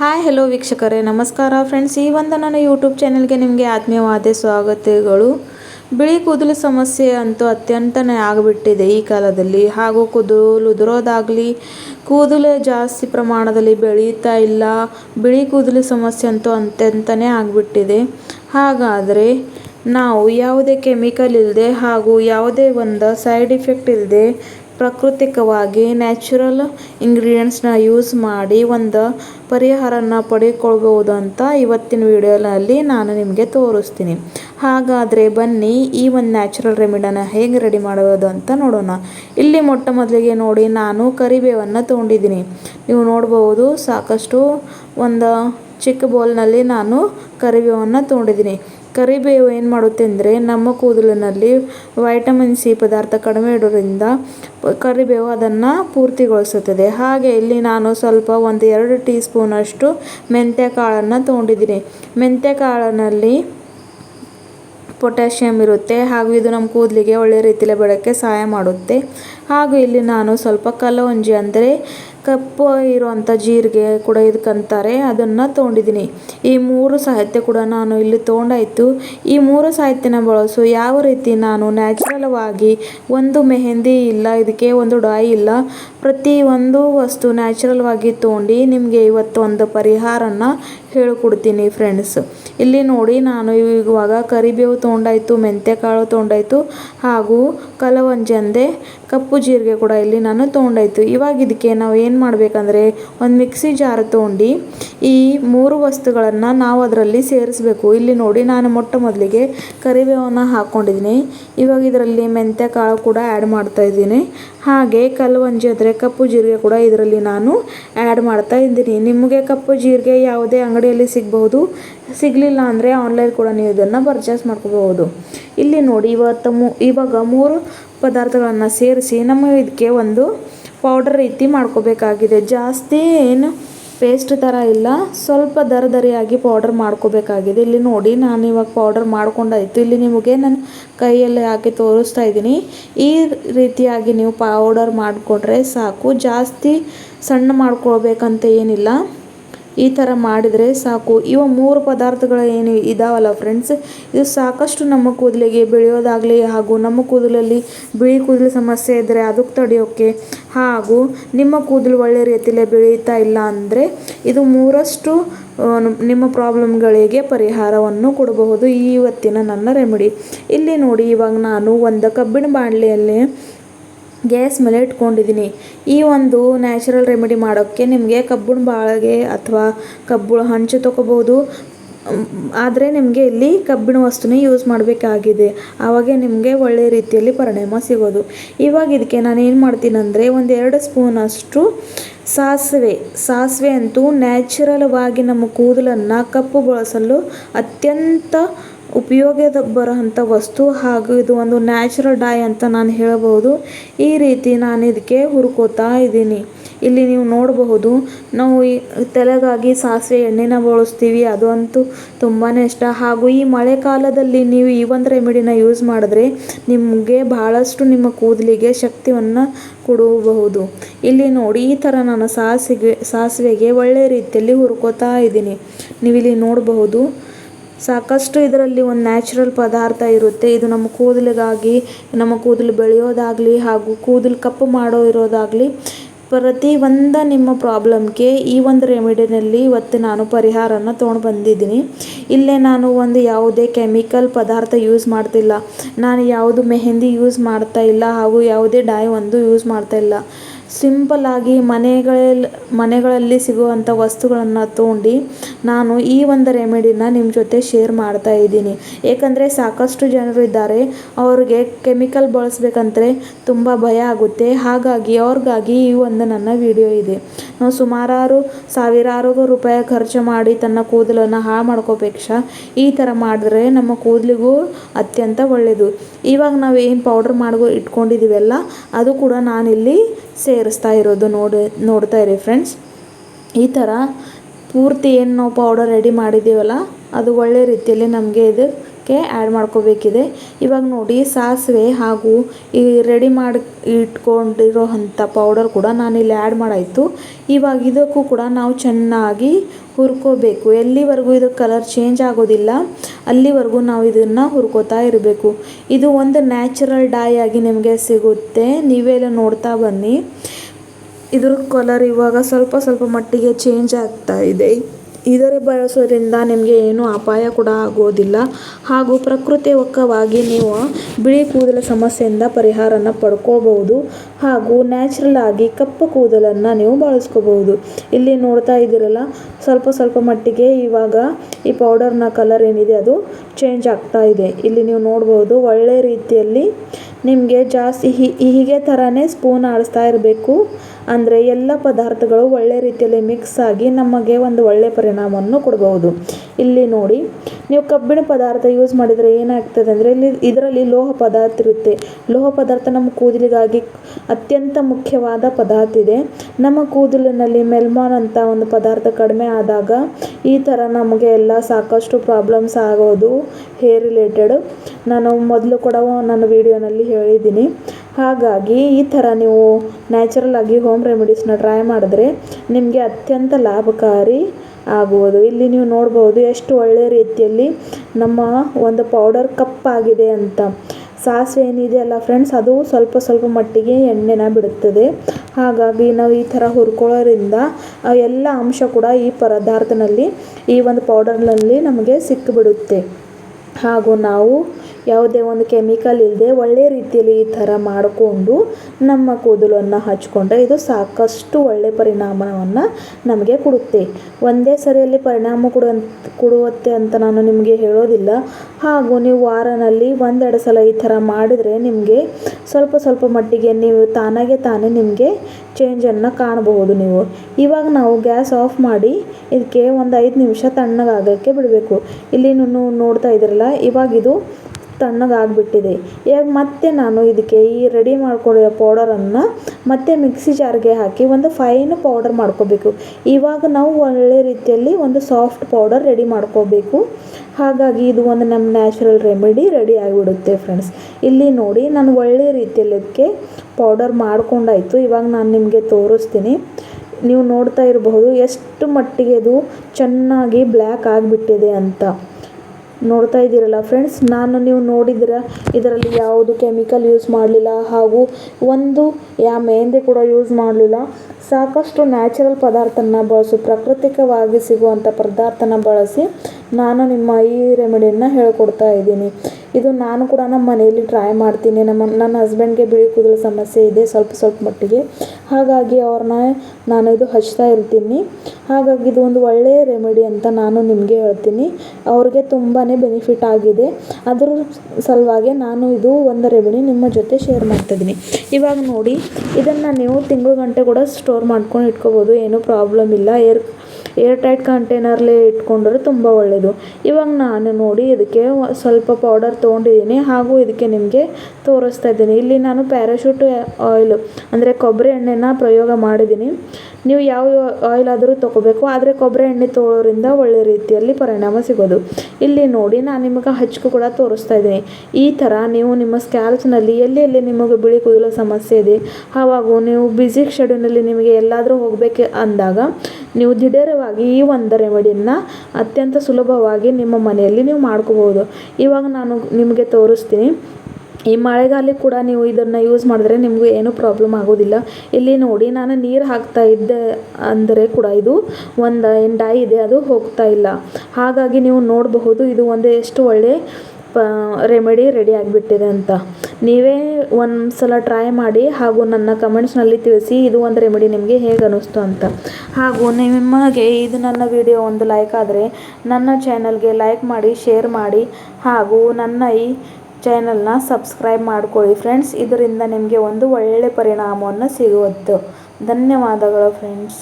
Hi hello ವೀಕ್ಷಕರೇ. ನಮಸ್ಕಾರ friends ಈ ಒಂದು ನನ್ನ ಯೂಟ್ಯೂಬ್ ಚಾನಲ್ಗೆ ನಿಮಗೆ ಆತ್ಮೀಯವಾದ ಸ್ವಾಗತಗಳು. ಬಿಳಿ ಕೂದಲು ಸಮಸ್ಯೆ ಅಂತೂ ಅತ್ಯಂತನೇ ಆಗಿಬಿಟ್ಟಿದೆ ಈ ಕಾಲದಲ್ಲಿ. ಹಾಗೂ ಕೂದಲು ಉದುರೋದಾಗಲಿ ಕೂದಲು ಜಾಸ್ತಿ ಪ್ರಮಾಣದಲ್ಲಿ ಬೆಳೀತಾ ಇಲ್ಲ, ಬಿಳಿ ಕೂದಲು ಸಮಸ್ಯೆ ಅಂತೂ ಅತ್ಯಂತನೇ ಆಗಿಬಿಟ್ಟಿದೆ. ಹಾಗಾದರೆ ನಾವು ಯಾವುದೇ ಕೆಮಿಕಲ್ ಇಲ್ಲದೆ ಹಾಗೂ ಯಾವುದೇ ಒಂದು ಸೈಡ್ ಇಫೆಕ್ಟ್ ಇಲ್ಲದೆ ಪ್ರಾಕೃತಿಕವಾಗಿ ನ್ಯಾಚುರಲ್ ಇಂಗ್ರೀಡಿಯೆಂಟ್ಸ್ನ ಯೂಸ್ ಮಾಡಿ ಒಂದು ಪರಿಹಾರನ ಪಡೆದುಕೊಳ್ಬೋದು ಅಂತ ಇವತ್ತಿನ ವಿಡಿಯೋನಲ್ಲಿ ನಾನು ನಿಮಗೆ ತೋರಿಸ್ತೀನಿ. ಹಾಗಾದರೆ ಬನ್ನಿ ಈ ಒಂದು ನ್ಯಾಚುರಲ್ ರೆಮಿಡನ ಹೇಗೆ ರೆಡಿ ಮಾಡೋದು ಅಂತ ನೋಡೋಣ. ಇಲ್ಲಿ ಮೊಟ್ಟ ಮೊದಲಿಗೆ ನೋಡಿ ನಾನು ಕರಿಬೇವನ್ನು ತೊಗೊಂಡಿದ್ದೀನಿ. ನೀವು ನೋಡ್ಬೋದು ಸಾಕಷ್ಟು ಒಂದು ಚಿಕ್ಕ ಬೌಲ್ನಲ್ಲಿ ನಾನು ಕರಿಬೇವನ್ನು ತೊಗೊಂಡಿದ್ದೀನಿ. ಕರಿಬೇವು ಏನು ಮಾಡುತ್ತೆ ಅಂದರೆ ನಮ್ಮ ಕೂದಲಿನಲ್ಲಿ ವೈಟಮಿನ್ ಸಿ ಪದಾರ್ಥ ಕಡಿಮೆ ಇಡೋದ್ರಿಂದ ಕರಿಬೇವು ಅದನ್ನು ಪೂರ್ತಿಗೊಳಿಸುತ್ತದೆ. ಹಾಗೆ ಇಲ್ಲಿ ನಾನು ಸ್ವಲ್ಪ ಒಂದು ಎರಡು ಟೀ ಸ್ಪೂನಷ್ಟು ಮೆಂತ್ಯ ಕಾಳನ್ನು ತೊಗೊಂಡಿದ್ದೀನಿ. ಮೆಂತ್ಯ ಕಾಳಿನಲ್ಲಿ ಪೊಟ್ಯಾಷಿಯಮ್ ಇರುತ್ತೆ. ಹಾಗೂ ಇದು ನಮ್ಮ ಕೂದಲಿಗೆ ಒಳ್ಳೆ ರೀತಿಯಲ್ಲಿ ಬೆಳಕ್ಕೆ ಸಹಾಯ ಮಾಡುತ್ತೆ. ಹಾಗೂ ಇಲ್ಲಿ ನಾನು ಸ್ವಲ್ಪ ಕಲವಂಜಿ ಅಂದರೆ ಕಪ್ಪು ಇರುವಂಥ ಜೀರಿಗೆ ಕೂಡ ಇದಕ್ಕಂತಾರೆ ಅದನ್ನು ತೊಗೊಂಡಿದ್ದೀನಿ. ಈ ಮೂರು ಸಾಹಿತ್ಯ ಕೂಡ ನಾನು ಇಲ್ಲಿ ತೊಗೊಂಡಾಯಿತು. ಈ ಮೂರು ಸಾಹಿತ್ಯನ ಬಳಸು. ಯಾವ ರೀತಿ ನಾನು ನ್ಯಾಚುರಲ್ವಾಗಿ ಒಂದು ಮೆಹೆಂದಿ ಇಲ್ಲ, ಇದಕ್ಕೆ ಒಂದು ಡಾಯ್ ಇಲ್ಲ, ಪ್ರತಿ ಒಂದು ವಸ್ತು ನ್ಯಾಚುರಲ್ವಾಗಿ ತೊಗೊಂಡು ನಿಮಗೆ ಇವತ್ತು ಒಂದು ಪರಿಹಾರನ ಹೇಳಿಕೊಡ್ತೀನಿ ಫ್ರೆಂಡ್ಸ್ ಇಲ್ಲಿ ನೋಡಿ ನಾನು ಇವಾಗ ಕರಿಬೇವು ತೊಗೊಂಡಾಯಿತು ಮೆಂತ್ಯ ಕಾಳು ತೊಗೊಂಡಾಯಿತು ಹಾಗೂ ಕಲವಂಜಿ ಅಂದೆ ಕಪ್ಪು ಜೀರಿಗೆ ಕೂಡ ಇಲ್ಲಿ ನಾನು ತೊಗೊಂಡಾಯ್ತು. ಇವಾಗ ಇದಕ್ಕೆ ನಾವು ಏನು ಮಾಡಬೇಕಂದ್ರೆ ಒಂದು ಮಿಕ್ಸಿ ಜಾರ್ ತೊಗೊಂಡು ಈ ಮೂರು ವಸ್ತುಗಳನ್ನು ನಾವು ಅದರಲ್ಲಿ ಸೇರಿಸ್ಬೇಕು. ಇಲ್ಲಿ ನೋಡಿ ನಾನು ಮೊಟ್ಟ ಮೊದಲಿಗೆ ಕರಿಬೇವನ್ನು ಹಾಕ್ಕೊಂಡಿದ್ದೀನಿ ಇವಾಗ ಇದರಲ್ಲಿ ಮೆಂತ್ಯ ಕಾಳು ಕೂಡ ಆ್ಯಡ್ ಮಾಡ್ತಾ ಇದ್ದೀನಿ. ಹಾಗೆ ಕಲ್ವಂಜಿ ಅಂದರೆ ಕಪ್ಪು ಜೀರಿಗೆ ಕೂಡ ಇದರಲ್ಲಿ ನಾನು ಆ್ಯಡ್ ಮಾಡ್ತಾ ಇದ್ದೀನಿ. ನಿಮಗೆ ಕಪ್ಪು ಜೀರಿಗೆ ಯಾವುದೇ ಅಂಗಡಿಯಲ್ಲಿ ಸಿಗಬಹುದು. ಸಿಗಲಿಲ್ಲ ಅಂದರೆ ಆನ್ಲೈನ್ ಕೂಡ ನೀವು ಇದನ್ನು ಪರ್ಚೇಸ್ ಮಾಡ್ಕೋಬಹುದು. ಇಲ್ಲಿ ನೋಡಿ ಇವತ್ತು ಮೂ ಇವಾಗ ಮೂರು ಪದಾರ್ಥಗಳನ್ನು ಸೇರಿಸಿ ನಮ್ಮ ಇದಕ್ಕೆ ಒಂದು ಪೌಡರ್ ರೀತಿ ಮಾಡ್ಕೋಬೇಕಾಗಿದೆ. ಜಾಸ್ತಿ ಏನು ಪೇಸ್ಟ್ ಥರ ಇಲ್ಲ. ಸ್ವಲ್ಪ ದರದರಿಯಾಗಿ ಪೌಡರ್ ಮಾಡ್ಕೋಬೇಕಾಗಿದೆ. ಇಲ್ಲಿ ನೋಡಿ, ನಾನು ಇವಾಗ ಪೌಡರ್ ಮಾಡ್ಕೊಂಡಾಯಿತು. ಇಲ್ಲಿ ನಿಮಗೆ ನಾನು ಕೈಯಲ್ಲಿ ಹಾಕಿ ತೋರಿಸ್ತಾ ಇದ್ದೀನಿ. ಈ ರೀತಿಯಾಗಿ ನೀವು ಪೌಡರ್ ಮಾಡಿಕೊಂಡ್ರೆ ಸಾಕು. ಜಾಸ್ತಿ ಸಣ್ಣ ಮಾಡ್ಕೊಳ್ಬೇಕಂತ ಏನಿಲ್ಲ. ಈ ಥರ ಮಾಡಿದರೆ ಸಾಕು. ಇವ ಮೂರು ಪದಾರ್ಥಗಳು ಏನು ಇದಾವಲ್ಲ ಫ್ರೆಂಡ್ಸ್ ಇದು ಸಾಕಷ್ಟು ನಮ್ಮ ಕೂದಲಿಗೆ ಬೆಳೆಯೋದಾಗಲಿ ಹಾಗೂ ನಮ್ಮ ಕೂದಲಲ್ಲಿ ಬಿಳಿ ಕೂದಲು ಸಮಸ್ಯೆ ಇದ್ದರೆ ಅದಕ್ಕೆ ತಡೆಯೋಕ್ಕೆ ಹಾಗೂ ನಿಮ್ಮ ಕೂದಲು ಒಳ್ಳೆ ರೀತಿಯಲ್ಲಿ ಬೆಳೀತಾ ಇಲ್ಲ ಅಂದರೆ ಇದು ಮೂರಷ್ಟು ನಿಮ್ಮ ಪ್ರಾಬ್ಲಮ್ಗಳಿಗೆ ಪರಿಹಾರವನ್ನು ಕೊಡಬಹುದು. ಈ ಇವತ್ತಿನ ನನ್ನ ರೆಮಿಡಿ ಇಲ್ಲಿ ನೋಡಿ ಇವಾಗ ನಾನು ಒಂದು ಕಬ್ಬಿಣ ಬಾಣಲೆಯಲ್ಲಿ ಗ್ಯಾಸ್ ಮೇಲೆ ಇಟ್ಕೊಂಡಿದ್ದೀನಿ. ಈ ಒಂದು ನ್ಯಾಚುರಲ್ ರೆಮಿಡಿ ಮಾಡೋಕ್ಕೆ ನಿಮಗೆ ಕಬ್ಬಿಣ ಬಾಳಿಗೆ ಅಥವಾ ಕಬ್ಬು ಹಂಚು ತೊಗೋಬೋದು ಆದರೆ ನಿಮಗೆ ಇಲ್ಲಿ ಕಬ್ಬಿಣ ವಸ್ತುನೇ ಯೂಸ್ ಮಾಡಬೇಕಾಗಿದೆ. ಆವಾಗೆ ನಿಮಗೆ ಒಳ್ಳೆ ರೀತಿಯಲ್ಲಿ ಪರಿಣಾಮ ಸಿಗೋದು. ಇವಾಗ ಇದಕ್ಕೆ ನಾನು ಏನು ಮಾಡ್ತೀನಿ ಅಂದರೆ ಒಂದು ಎರಡು ಸ್ಪೂನಷ್ಟು ಸಾಸಿವೆ. ಸಾಸಿವೆ ಅಂತೂ ನ್ಯಾಚುರಲ್ವಾಗಿ ನಮ್ಮ ಕೂದಲನ್ನು ಕಪ್ಪು ಬಳಸಲು ಅತ್ಯಂತ ಉಪಯೋಗದ ಬರೋಂಥ ವಸ್ತು ಹಾಗೂ ಇದು ಒಂದು ನ್ಯಾಚುರಲ್ ಡೈ ಅಂತ ನಾನು ಹೇಳಬಹುದು. ಈ ರೀತಿ ನಾನು ಇದಕ್ಕೆ ಹುರ್ಕೋತಾ ಇದ್ದೀನಿ. ಇಲ್ಲಿ ನೀವು ನೋಡಬಹುದು, ನಾವು ಈ ತಲೆಗಾಗಿ ಸಾಸಿವೆ ಎಣ್ಣೆನ ಬಳಸ್ತೀವಿ ಅದು ಅಂತೂ ತುಂಬಾ ಇಷ್ಟ. ಹಾಗೂ ಈ ಮಳೆಗಾಲದಲ್ಲಿ ನೀವು ಈ ಒಂದು ರೆಮಿಡಿನ ಯೂಸ್ ಮಾಡಿದ್ರೆ ನಿಮಗೆ ಭಾಳಷ್ಟು ನಿಮ್ಮ ಕೂದಲಿಗೆ ಶಕ್ತಿಯನ್ನು ಕೊಡಬಹುದು. ಇಲ್ಲಿ ನೋಡಿ, ಈ ಥರ ನಾನು ಸಾಸಿಗೆ, ಸಾಸಿವೆಗೆ ಒಳ್ಳೆ ರೀತಿಯಲ್ಲಿ ಹುರ್ಕೋತಾ ಇದ್ದೀನಿ. ನೀವಿಲ್ಲಿ ನೋಡಬಹುದು ಸಾಕಷ್ಟು ಇದರಲ್ಲಿ ಒಂದು ನ್ಯಾಚುರಲ್ ಪದಾರ್ಥ ಇರುತ್ತೆ. ಇದು ನಮ್ಮ ಕೂದಲಿಗಾಗಿ, ನಮ್ಮ ಕೂದಲು ಬೆಳೆಯೋದಾಗಲಿ ಹಾಗೂ ಕೂದಲು ಕಪ್ಪು ಮಾಡೋ ಇರೋದಾಗಲಿ ಪ್ರತಿ ಒಂದು ನಿಮ್ಮ ಪ್ರಾಬ್ಲಮ್ಗೆ ಈ ಒಂದು ರೆಮಿಡಿನಲ್ಲಿ ಇವತ್ತು ನಾನು ಪರಿಹಾರನ ತೊಗೊಂಡು ಬಂದಿದ್ದೀನಿ. ಇಲ್ಲೇ ನಾನು ಒಂದು ಯಾವುದೇ ಕೆಮಿಕಲ್ ಪದಾರ್ಥ ಯೂಸ್ ಮಾಡ್ತಿಲ್ಲ. ನಾನು ಯಾವುದು ಮೆಹೆಂದಿ ಯೂಸ್ ಮಾಡ್ತಾ ಇಲ್ಲ ಹಾಗೂ ಯಾವುದೇ ಡೈ ಒಂದು ಯೂಸ್ ಮಾಡ್ತಾ ಇಲ್ಲ. ಸಿಂಪಲ್ಲಾಗಿ ಮನೆಗಳಲ್ಲಿ ಮನೆಗಳಲ್ಲಿ ಸಿಗುವಂಥ ವಸ್ತುಗಳನ್ನು ತೊಗೊಂಡು ನಾನು ಈ ಒಂದು ರೆಮಿಡಿನ ನಿಮ್ಮ ಜೊತೆ ಶೇರ್ ಮಾಡ್ತಾ ಇದ್ದೀನಿ. ಏಕೆಂದರೆ ಸಾಕಷ್ಟು ಜನರು ಇದ್ದಾರೆ, ಅವ್ರಿಗೆ ಕೆಮಿಕಲ್ ಬಳಸ್ಬೇಕಂದ್ರೆ ತುಂಬ ಭಯ ಆಗುತ್ತೆ. ಹಾಗಾಗಿ ಅವ್ರಿಗಾಗಿ ಈ ಒಂದು ನನ್ನ ವಿಡಿಯೋ ಇದೆ. ಸುಮಾರಾರು ಸಾವಿರಾರು ರೂಪಾಯಿ ಖರ್ಚು ಮಾಡಿ ತನ್ನ ಕೂದಲನ್ನು ಹಾಳು ಮಾಡ್ಕೋಪೇಕ್ಷ ಈ ಥರ ಮಾಡಿದ್ರೆ ನಮ್ಮ ಕೂದಲಿಗೂ ಅತ್ಯಂತ ಒಳ್ಳೆಯದು ಇವಾಗ ನಾವು ಏನು ಪೌಡ್ರ್ ಮಾಡ್ಕೊ ಇಟ್ಕೊಂಡಿದ್ದೀವಲ್ಲ ಅದು ಕೂಡ ನಾನಿಲ್ಲಿ ಸೇರಿಸ್ತಾ ಇರೋದು ನೋಡಿ, ನೋಡ್ತಾ ಇರಿ ಫ್ರೆಂಡ್ಸ್ ಈ ಥರ ಪೂರ್ತಿ ಏನು ನಾವು ಪೌಡರ್ ರೆಡಿ ಮಾಡಿದ್ದೀವಲ್ಲ ಅದು ಒಳ್ಳೆ ರೀತಿಯಲ್ಲಿ ನಮಗೆ ಇದು ಇದಕ್ಕೆ ಆ್ಯಡ್ ಮಾಡ್ಕೋಬೇಕಿದೆ. ಇವಾಗ ನೋಡಿ ಸಾಸಿವೆ ಹಾಗೂ ಈ ರೆಡಿ ಮಾಡಿ ಇಟ್ಕೊಂಡಿರೋ ಅಂಥ ಪೌಡರ್ ಕೂಡ ನಾನಿಲ್ಲಿ ಆ್ಯಡ್ ಮಾಡಾಯಿತು. ಇವಾಗ ಇದಕ್ಕೂ ಕೂಡ ನಾವು ಚೆನ್ನಾಗಿ ಹುರ್ಕೋಬೇಕು. ಎಲ್ಲಿವರೆಗೂ ಇದು ಕಲರ್ ಚೇಂಜ್ ಆಗೋದಿಲ್ಲ, ಅಲ್ಲಿವರೆಗೂ ನಾವು ಇದನ್ನು ಹುರ್ಕೋತಾ ಇರಬೇಕು. ಇದು ಒಂದು ನ್ಯಾಚುರಲ್ ಡೈ ಆಗಿ ನಿಮಗೆ ಸಿಗುತ್ತೆ. ನೀವೆಲ್ಲ ನೋಡ್ತಾ ಬನ್ನಿ. ಇದ್ರ ಕಲರ್ ಇವಾಗ ಸ್ವಲ್ಪ ಸ್ವಲ್ಪ ಮಟ್ಟಿಗೆ ಚೇಂಜ್ ಆಗ್ತಾ ಇದೆ. ಇದರ ಬಳಸೋದ್ರಿಂದ ನಿಮಗೆ ಏನೂ ಅಪಾಯ ಕೂಡ ಆಗೋದಿಲ್ಲ. ಹಾಗೂ ಪ್ರಕೃತಿವಕ್ಕವಾಗಿ ನೀವು ಬಿಳಿ ಕೂದಲ ಸಮಸ್ಯೆಯಿಂದ ಪರಿಹಾರನ ಪಡ್ಕೋಬಹುದು. ಹಾಗೂ ನ್ಯಾಚುರಲ್ ಆಗಿ ಕಪ್ಪು ಕೂದಲನ್ನು ನೀವು ಬಳಸ್ಕೋಬಹುದು. ಇಲ್ಲಿ ನೋಡ್ತಾ ಇದ್ದೀರಲ್ಲ, ಸ್ವಲ್ಪ ಸ್ವಲ್ಪ ಮಟ್ಟಿಗೆ ಇವಾಗ ಈ ಪೌಡರ್ನ ಕಲರ್ ಏನಿದೆ ಅದು ಚೇಂಜ್ ಆಗ್ತಾ ಇದೆ. ಇಲ್ಲಿ ನೀವು ನೋಡ್ಬೋದು, ಒಳ್ಳೆ ರೀತಿಯಲ್ಲಿ ನಿಮಗೆ ಜಾಸ್ತಿ ಹೀಗೆ ಥರನೇ ಸ್ಪೂನ್ ಆಡಿಸ್ತಾ ಇರಬೇಕು. ಅಂದರೆ ಎಲ್ಲ ಪದಾರ್ಥಗಳು ಒಳ್ಳೆ ರೀತಿಯಲ್ಲಿ ಮಿಕ್ಸ್ ಆಗಿ ನಮಗೆ ಒಂದು ಒಳ್ಳೆಯ ಪರಿಣಾಮವನ್ನು ಕೊಡಬಹುದು. ಇಲ್ಲಿ ನೋಡಿ, ನೀವು ಕಬ್ಬಿಣ ಪದಾರ್ಥ ಯೂಸ್ ಮಾಡಿದರೆ ಏನಾಗ್ತದೆ ಅಂದರೆ ಇಲ್ಲಿ ಇದರಲ್ಲಿ ಲೋಹ ಪದಾರ್ಥ ಇರುತ್ತೆ. ಲೋಹ ಪದಾರ್ಥ ನಮ್ಮ ಕೂದಲಿಗಾಗಿ ಅತ್ಯಂತ ಮುಖ್ಯವಾದ ಪದಾರ್ಥ ಇದೆ. ನಮ್ಮ ಕೂದಲಿನಲ್ಲಿ ಮೆಲ್ಮಾನ್ ಅಂತ ಒಂದು ಪದಾರ್ಥ ಕಡಿಮೆ ಆದಾಗ ಈ ಥರ ನಮಗೆ ಎಲ್ಲ ಸಾಕಷ್ಟು ಪ್ರಾಬ್ಲಮ್ಸ್ ಆಗೋದು ಹೇರ್ ರಿಲೇಟೆಡ್ ನಾನು ಮೊದಲು ಕೂಡ ನನ್ನ ವಿಡಿಯೋನಲ್ಲಿ ಹೇಳಿದ್ದೀನಿ. ಹಾಗಾಗಿ ಈ ಥರ ನೀವು ನ್ಯಾಚುರಲ್ ಆಗಿ ಹೋಮ್ ರೆಮಿಡೀಸ್ನ ಟ್ರೈ ಮಾಡಿದ್ರೆ ನಿಮಗೆ ಅತ್ಯಂತ ಲಾಭಕಾರಿ ಆಗುವುದು. ಇಲ್ಲಿ ನೀವು ನೋಡ್ಬೋದು ಎಷ್ಟು ಒಳ್ಳೆಯ ರೀತಿಯಲ್ಲಿ ನಮ್ಮ ಒಂದು ಪೌಡರ್ ಕಪ್ಪಾಗಿದೆ ಅಂತ. ಸಾಸಿವೆ ಏನಿದೆ ಅಲ್ಲ ಫ್ರೆಂಡ್ಸ್ ಅದು ಸ್ವಲ್ಪ ಸ್ವಲ್ಪ ಮಟ್ಟಿಗೆ ಎಣ್ಣೆನ ಬಿಡುತ್ತದೆ. ಹಾಗಾಗಿ ನಾವು ಈ ಥರ ಹುರ್ಕೊಳ್ಳೋದ್ರಿಂದ ಎಲ್ಲ ಅಂಶ ಕೂಡ ಈ ಪದಾರ್ಥನಲ್ಲಿ, ಈ ಒಂದು ಪೌಡರ್ನಲ್ಲಿ ನಮಗೆ ಸಿಕ್ಕಿಬಿಡುತ್ತೆ ಹಾಗೂ ನಾವು ಯಾವುದೇ ಒಂದು ಕೆಮಿಕಲ್ ಇಲ್ಲದೆ ಒಳ್ಳೆ ರೀತಿಯಲ್ಲಿ ಈ ಥರ ಮಾಡಿಕೊಂಡು ನಮ್ಮ ಕೂದಲನ್ನು ಹಚ್ಕೊಂಡ್ರೆ ಇದು ಸಾಕಷ್ಟು ಒಳ್ಳೆಯ ಪರಿಣಾಮವನ್ನು ನಮಗೆ ಕೊಡುತ್ತೆ. ಒಂದೇ ಸರಿಯಲ್ಲಿ ಪರಿಣಾಮ ಕೊಡುವಂತ ಕೊಡುತ್ತೆ ಅಂತ ನಾನು ನಿಮಗೆ ಹೇಳೋದಿಲ್ಲ. ಹಾಗೂ ನೀವು ವಾರನಲ್ಲಿ ಒಂದೆರಡು ಸಲ ಈ ಥರ ಮಾಡಿದರೆ ನಿಮಗೆ ಸ್ವಲ್ಪ ಸ್ವಲ್ಪ ಮಟ್ಟಿಗೆ ನೀವು ತಾನಾಗೆ ತಾನೇ ನಿಮಗೆ ಚೇಂಜನ್ನು ಕಾಣಬಹುದು ನೀವು. ಇವಾಗ ನಾವು ಗ್ಯಾಸ್ ಆಫ್ ಮಾಡಿ ಇದಕ್ಕೆ ಒಂದು ಐದು ನಿಮಿಷ ತಣ್ಣಗಾಗೋಕ್ಕೆ ಬಿಡಬೇಕು. ಇಲ್ಲಿ ನೋಡ್ತಾ ಇದ್ದೀರಲ್ಲ, ಇವಾಗ ಇದು ತಣ್ಣಗಾಗ್ಬಿಟ್ಟಿದೆ. ಈಗ ಮತ್ತೆ ನಾನು ಇದಕ್ಕೆ ಈ ರೆಡಿ ಮಾಡ್ಕೊಂಡಿರೋ ಪೌಡರನ್ನು ಮತ್ತೆ ಮಿಕ್ಸಿ ಜಾರ್ಗೆ ಹಾಕಿ ಒಂದು ಫೈನ್ ಪೌಡರ್ ಮಾಡ್ಕೋಬೇಕು. ಇವಾಗ ನಾವು ಒಳ್ಳೆ ರೀತಿಯಲ್ಲಿ ಒಂದು ಸಾಫ್ಟ್ ಪೌಡರ್ ರೆಡಿ ಮಾಡ್ಕೋಬೇಕು. ಹಾಗಾಗಿ ಇದು ಒಂದು ನಮ್ಮ ನ್ಯಾಚುರಲ್ ರೆಮಿಡಿ ರೆಡಿ ಆಗಿಬಿಡುತ್ತೆ ಫ್ರೆಂಡ್ಸ್ ಇಲ್ಲಿ ನೋಡಿ ನಾನು ಒಳ್ಳೆ ರೀತಿಯಲ್ಲಿ ಅದಕ್ಕೆ ಪೌಡರ್ ಮಾಡ್ಕೊಂಡಾಯಿತು. ಇವಾಗ ನಾನು ನಿಮಗೆ ತೋರಿಸ್ತೀನಿ. ನೀವು ನೋಡ್ತಾ ಇರಬಹುದು ಎಷ್ಟು ಮಟ್ಟಿಗೆ ಅದು ಚೆನ್ನಾಗಿ ಬ್ಲ್ಯಾಕ್ ಆಗಿಬಿಟ್ಟಿದೆ ಅಂತ. ನೋಡ್ತಾ ಇದ್ದೀರಲ್ಲ ಫ್ರೆಂಡ್ಸ್ ನಾನು ನೀವು ನೋಡಿದ್ರೆ ಇದರಲ್ಲಿ ಯಾವುದು ಕೆಮಿಕಲ್ ಯೂಸ್ ಮಾಡಲಿಲ್ಲ ಹಾಗೂ ಒಂದು ಯಾ ಮೆಹಂದಿ ಕೂಡ ಯೂಸ್ ಮಾಡಲಿಲ್ಲ. ಸಾಕಷ್ಟು ನ್ಯಾಚುರಲ್ ಪದಾರ್ಥನ ಬಳಸಿ, ಪ್ರಾಕೃತಿಕವಾಗಿ ಸಿಗುವಂಥ ಪದಾರ್ಥನ ಬಳಸಿ ನಾನು ನಿಮ್ಮ ಈ ರೆಮಿಡಿಯನ್ನು ಹೇಳ್ಕೊಡ್ತಾ ಇದ್ದೀನಿ. ಇದು ನಾನು ಕೂಡ ನಮ್ಮ ಮನೆಯಲ್ಲಿ ಟ್ರೈ ಮಾಡ್ತೀನಿ. ನಮ್ಮ, ನನ್ನ ಹಸ್ಬೆಂಡ್ಗೆ ಬಿಳಿ ಕೂದಲು ಸಮಸ್ಯೆ ಇದೆ ಸ್ವಲ್ಪ ಸ್ವಲ್ಪ ಮಟ್ಟಿಗೆ. ಹಾಗಾಗಿ ಅವ್ರನ್ನ ನಾನು ಇದು ಹಚ್ತಾ ಇರ್ತೀನಿ. ಹಾಗಾಗಿ ಇದು ಒಂದು ಒಳ್ಳೆಯ ರೆಮಿಡಿ ಅಂತ ನಾನು ನಿಮಗೆ ಹೇಳ್ತೀನಿ. ಅವ್ರಿಗೆ ತುಂಬಾ ಬೆನಿಫಿಟ್ ಆಗಿದೆ. ಅದ್ರ ಸಲುವಾಗಿ ನಾನು ಇದು ಒಂದು ರೆಮಿಡಿ ನಿಮ್ಮ ಜೊತೆ ಶೇರ್ ಮಾಡ್ತಾಯಿದ್ದೀನಿ ಇವಾಗ ನೋಡಿ, ಇದನ್ನು ನೀವು ತಿಂಗಳು ಗಂಟೆ ಕೂಡ ಸ್ಟೋರ್ ಮಾಡ್ಕೊಂಡು ಇಟ್ಕೋಬೋದು. ಏನೂ ಪ್ರಾಬ್ಲಮ್ ಇಲ್ಲ. ಏರ್ ಏರ್ ಟೈಟ್ ಕಂಟೈನರ್ಲೇ ಇಟ್ಕೊಂಡ್ರೆ ತುಂಬ ಒಳ್ಳೆಯದು ಇವಾಗ ನಾನು ನೋಡಿ ಇದಕ್ಕೆ ಸ್ವಲ್ಪ ಪೌಡರ್ ತೊಗೊಂಡಿದ್ದೀನಿ. ಹಾಗೂ ಇದಕ್ಕೆ ನಿಮಗೆ ತೋರಿಸ್ತಾ ಇದ್ದೀನಿ. ಇಲ್ಲಿ ನಾನು ಪ್ಯಾರಾಶೂಟ್ ಆಯಿಲ್ ಅಂದರೆ ಕೊಬ್ಬರಿ ಎಣ್ಣೆನ ಪ್ರಯೋಗ ಮಾಡಿದ್ದೀನಿ. ನೀವು ಯಾವ ಆಯಿಲ್ ಆದರೂ ತೊಗೋಬೇಕು. ಆದರೆ ಕೊಬ್ಬರಿ ಎಣ್ಣೆ ತೊಗೊಳೋದ್ರಿಂದ ಒಳ್ಳೆ ರೀತಿಯಲ್ಲಿ ಪರಿಣಾಮ ಸಿಗೋದು. ಇಲ್ಲಿ ನೋಡಿ ನಾನು ನಿಮಗೆ ಹಚ್ಕು ಕೂಡ ತೋರಿಸ್ತಾ ಇದ್ದೀನಿ. ಈ ಥರ ನೀವು ನಿಮ್ಮ ಸ್ಕ್ಯಾಲ್ಸ್ನಲ್ಲಿ ಎಲ್ಲಿ ಎಲ್ಲಿ ನಿಮಗೆ ಬಿಳಿ ಕೂದಲು ಸಮಸ್ಯೆ ಇದೆ ಆವಾಗ ನೀವು ಬ್ಯುಸಿ ಶೆಡ್ಯೂಲ್ನಲ್ಲಿ ನಿಮಗೆ ಎಲ್ಲಾದರೂ ಹೋಗಬೇಕು ಅಂದಾಗ ನೀವು ದಿಢೀರವಾಗಿ ಈ ಒಂದು ರೆಮಿಡಿಯನ್ನು ಅತ್ಯಂತ ಸುಲಭವಾಗಿ ನಿಮ್ಮ ಮನೆಯಲ್ಲಿ ನೀವು ಮಾಡ್ಕೋಬೋದು ಇವಾಗ ನಾನು ನಿಮಗೆ ತೋರಿಸ್ತೀನಿ. ಈ ಮಳೆಗಾಲಿ ಕೂಡ ನೀವು ಇದನ್ನು ಯೂಸ್ ಮಾಡಿದ್ರೆ ನಿಮಗೂ ಏನೂ ಪ್ರಾಬ್ಲಮ್ ಆಗೋದಿಲ್ಲ. ಇಲ್ಲಿ ನೋಡಿ, ನಾನು ನೀರು ಹಾಕ್ತಾ ಇದ್ದೆ ಅಂದರೆ ಕೂಡ ಇದು ಒಂದು ಏನು ಡೈ ಇದೆ, ಅದು ಹೋಗ್ತಾ ಇಲ್ಲ. ಹಾಗಾಗಿ ನೀವು ನೋಡಬಹುದು, ಇದು ಒಂದು ಎಷ್ಟು ಒಳ್ಳೆ, ಪ, ರೆಮಿಡಿ ರೆಡಿ ಆಗಿಬಿಟ್ಟಿದೆ ಅಂತ. ನೀವೇ ಒಂದು ಸಲ ಟ್ರೈ ಮಾಡಿ ಹಾಗೂ ನನ್ನ ಕಮೆಂಟ್ಸ್ನಲ್ಲಿ ತಿಳಿಸಿ ಇದು ಒಂದು ರೆಮಿಡಿ ನಿಮಗೆ ಹೇಗೆ ಅನ್ನಿಸ್ತು ಅಂತ. ಹಾಗೂ ನಿಮಗೆ ಇದು ನನ್ನ ವಿಡಿಯೋ ಒಂದು ಲೈಕ್ ಆದರೆ ನನ್ನ ಚಾನಲ್ಗೆ ಲೈಕ್ ಮಾಡಿ ಶೇರ್ ಮಾಡಿ ಹಾಗೂ ನನ್ನ ಈ ಚಾನಲ್ನ ಸಬ್ಸ್ಕ್ರೈಬ್ ಮಾಡ್ಕೊಳ್ಳಿ ಫ್ರೆಂಡ್ಸ್ ಇದರಿಂದ ನಿಮಗೆ ಒಂದು ಒಳ್ಳೆಯ ಪರಿಣಾಮವನ್ನು ಸಿಗುವುದು ಧನ್ಯವಾದಗಳು ಫ್ರೆಂಡ್ಸ್